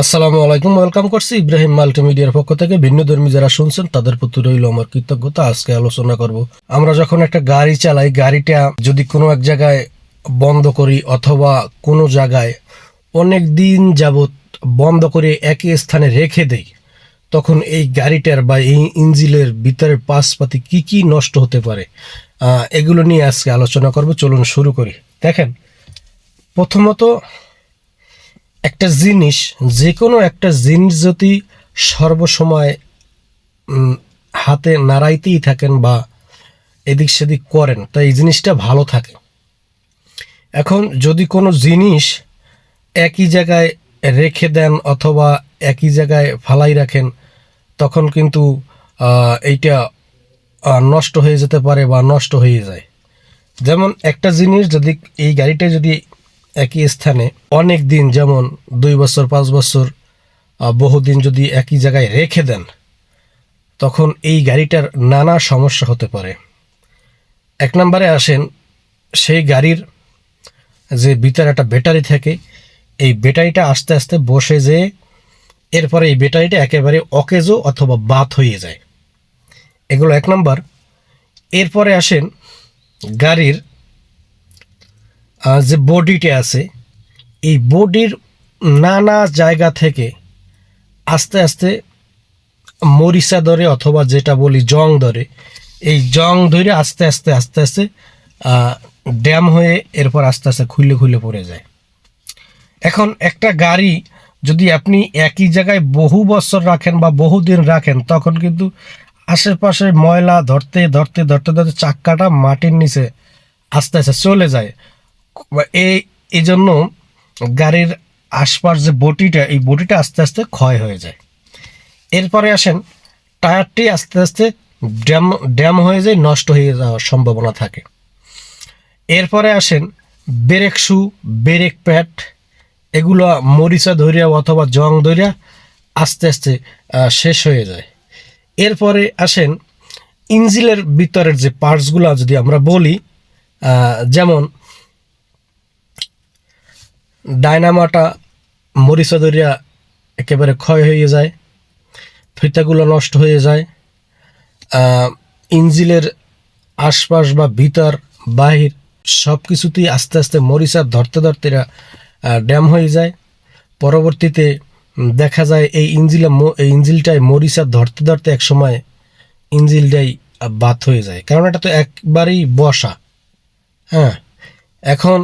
আসসালামু আলাইকুম, ওয়েলকাম করছি ইব্রাহিম মাল্টিমিডিয়ার পক্ষ থেকে। ভিন্ন ধর্মী যারা শুনছেন, তাদের প্রতি রইল আমার কৃতজ্ঞতা। আজকে আলোচনা করব। আমরা যখন একটা গাড়ি চালাই, গাড়িটা যদি কোনো এক জায়গায় বন্ধ করি অথবা কোনো জায়গায় অনেক দিন যাবত বন্ধ করে একই স্থানে রেখে দেই, তখন এই গাড়িটার বা এই ইঞ্জিলের ভিতরের পাশপাতি কি কি নষ্ট হতে পারে এগুলো নিয়ে আজকে আলোচনা করব। চলুন শুরু করি। দেখেন, প্রথমত একটা জিনিস যে কোনো একটা জিনিস যদি সর্বসময় হাতে নাড়াইতেই থাকেন বা এদিক সেদিক করেন, তাই এই জিনিসটা ভালো থাকে। এখন যদি কোনো জিনিস একই জায়গায় রেখে দেন অথবা একই জায়গায় ফালাই রাখেন, তখন কিন্তু এইটা নষ্ট হয়ে যেতে পারে বা নষ্ট হয়ে যায়। যেমন একটা জিনিস যদি এই গাড়িটা যদি একই স্থানে অনেক দিন, যেমন দুই বছর, পাঁচ বছর বহুদিন যদি একই জায়গায় রেখে দেন, তখন এই গাড়িটার নানা সমস্যা হতে পারে। এক নম্বরে আসেন, সেই গাড়ির যে ভিতরে একটা ব্যাটারি থাকে, এই ব্যাটারিটা আস্তে আস্তে বসে যেয়ে এরপরে এই ব্যাটারিটা একেবারে অকেজো অথবা বাত হয়ে যায়। এগুলো এক নম্বর। এরপরে আসেন, গাড়ির যে বডিটা আছে, এই বডির নানা জায়গা থেকে আস্তে আস্তে মরিচা ধরে অথবা যেটা বলি জং ধরে, এই জং ধরে আস্তে আস্তে আস্তে আস্তে ড্যাম হয়ে এরপর আস্তে আস্তে খুলে খুলে পড়ে যায়। এখন একটা গাড়ি যদি আপনি একই জায়গায় বহু বছর রাখেন বা বহু দিন রাখেন, তখন কিন্তু আশেপাশে ময়লা ধরতে ধরতে ধরতে ধরতে চাক্কাটা মাটির নিচে আস্তে আস্তে চলে যায়। এই এই জন্য গাড়ির আশপাশ যে বটিটা, এই বটিটা আস্তে আস্তে ক্ষয় হয়ে যায়। এরপরে আসেন, টায়ারটি আস্তে আস্তে ড্যাম ড্যাম হয়ে যায়, নষ্ট হয়ে যাওয়ার সম্ভাবনা থাকে। এরপরে আসেন, ব্রেক শু, ব্রেক প্যাড, এগুলো মরিচা ধরিয়া অথবা জং ধরিয়া আস্তে আস্তে শেষ হয়ে যায়। এরপরে আসেন, ইঞ্জিলের ভিতরের যে পার্টসগুলো যদি আমরা বলি যেমন ডায়নামাটা মরিচা ধরিয়া একেবারে ক্ষয় হয়ে যায়, ফিতাগুলো নষ্ট হয়ে যায় ইঞ্জিলের আশপাশ বা ভিতর, বাহির সব কিছুতেই আস্তে আস্তে মরিচা ধরতে ধরতে ড্যাম হয়ে যায়। পরবর্তীতে দেখা যায় এই ইঞ্জিলে এই ইঞ্জিলটায় মরিচা ধরতে ধরতে এক সময় ইঞ্জিলটাই বাত হয়ে যায়। কারণ এটা তো একবারেই বসা। হ্যাঁ এখন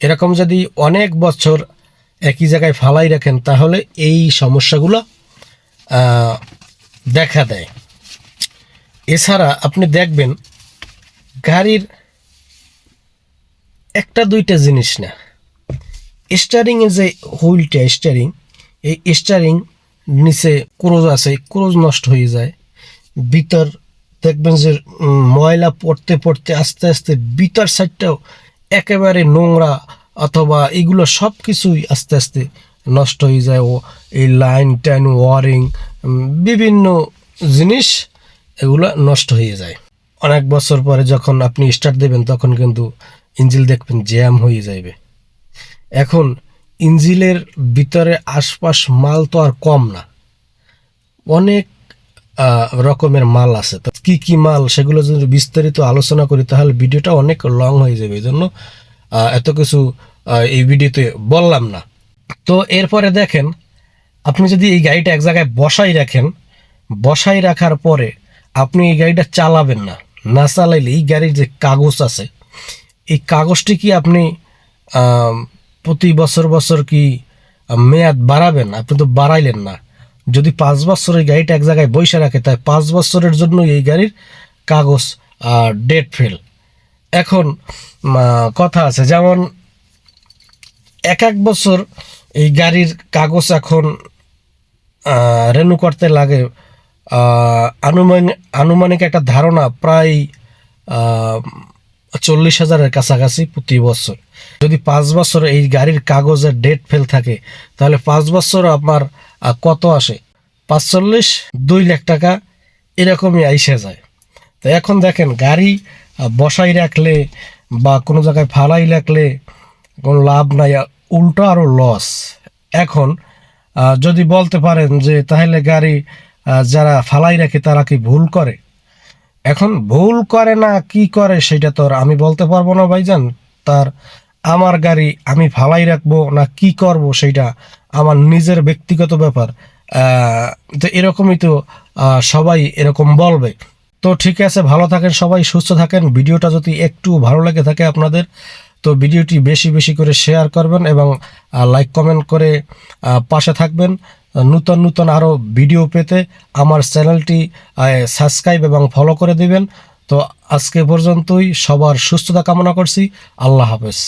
এরকম যদি অনেক বছর একই জায়গায় ফালাই রাখেন, তাহলে এই সমস্যাগুলো দেখা দেয়। এছাড়া আপনি দেখবেন, গাড়ির একটা দুইটা জিনিস না। স্টারিংয়ের যে হুইলটা স্টারিং এই স্টারিং নিচে ক্রোজ আছে, ক্রোজ নষ্ট হয়ে যায়। ভিতর দেখবেন যে ময়লা পড়তে পড়তে আস্তে আস্তে ভিতর সাইডটাও একেবারে নোংরা অথবা এগুলো সব কিছুই আস্তে আস্তে নষ্ট হয়ে যায় ও এই লাইন টাইন ওয়ারিং বিভিন্ন জিনিস এগুলো নষ্ট হয়ে যায়। অনেক বছর পরে যখন আপনি স্টার্ট দেবেন, তখন কিন্তু ইঞ্জিল দেখবেন জ্যাম হয়ে যাবে এখন ইঞ্জিলের ভিতরে আশপাশ মাল তো আর কম না। অনেক রকমের মাল আছে। তো কি কি মাল সেগুলো যদি বিস্তারিত আলোচনা করি, তাহলে ভিডিওটা অনেক লং হয়ে যাবে। এই জন্য এত কিছু এই ভিডিওতে বললাম না। তো এরপরে দেখেন, আপনি যদি এই গাড়িটা এক জায়গায় বসাই রাখেন, বসাই রাখার পরে আপনি এই গাড়িটা চালাবেন না। না চালাইলে এই গাড়ির যে কাগজ আছে, এই কাগজটি কি আপনি প্রতি বছর বছর কি মেয়াদ বাড়াবেন? আপনি তো বাড়াইলেন না। যদি পাঁচ বছর এই গাড়িটা এক জায়গায় বসে রাখে, তাই পাঁচ বছরের জন্য এই গাড়ির কাগজ ডেট ফেল এখন কথা আছে, যেমন এক এক বছর এই গাড়ির কাগজ এখন রেনু করতে লাগে। আনুমানিক আনুমানিক একটা ধারণা প্রায় চল্লিশ হাজারের কাছাকাছি প্রতি বছর। যদি পাঁচ বছর এই গাড়ির কাগজের ডেট ফেল থাকে, তাহলে পাঁচ বছর আপনার কত আসে? পাঁচচল্লিশ, দুই লাখ টাকা, এরকমই আইসে যায়। তো এখন দেখেন, গাড়ি বসাই রাখলে বা কোনো জায়গায় ফালাই রাখলে কোনো লাভ নাই উল্টো আরও লস এখন যদি বলতে পারেন যে তাহলে গাড়ি যারা ফালাই রাখে তারা কি ভুল করে? এখন ভুল করে না কি করে সেটা তো আর আমি বলতে পারব না ভাইজান। তার আমার গাড়ি আমি ফালাই রাখব না কি করব সেটা আমার নিজের ব্যক্তিগত ব্যাপার। তো এরকমই তো সবাই এরকম বলবে। তো ঠিক আছে, ভালো থাকেন সবাই, সুস্থ থাকেন। ভিডিওটা যদি একটু ভালো লেগে থাকে আপনাদের, তো ভিডিওটি বেশি বেশি করে শেয়ার করবেন এবং লাইক কমেন্ট করে পাশে থাকবেন। নূতন নূতন আরও ভিডিও পেতে আমার চ্যানেলটি সাবস্ক্রাইব এবং ফলো করে দিবেন। তো আজকে পর্যন্তই সবার সুস্থতা কামনা করছি। আল্লাহ হাফেজ।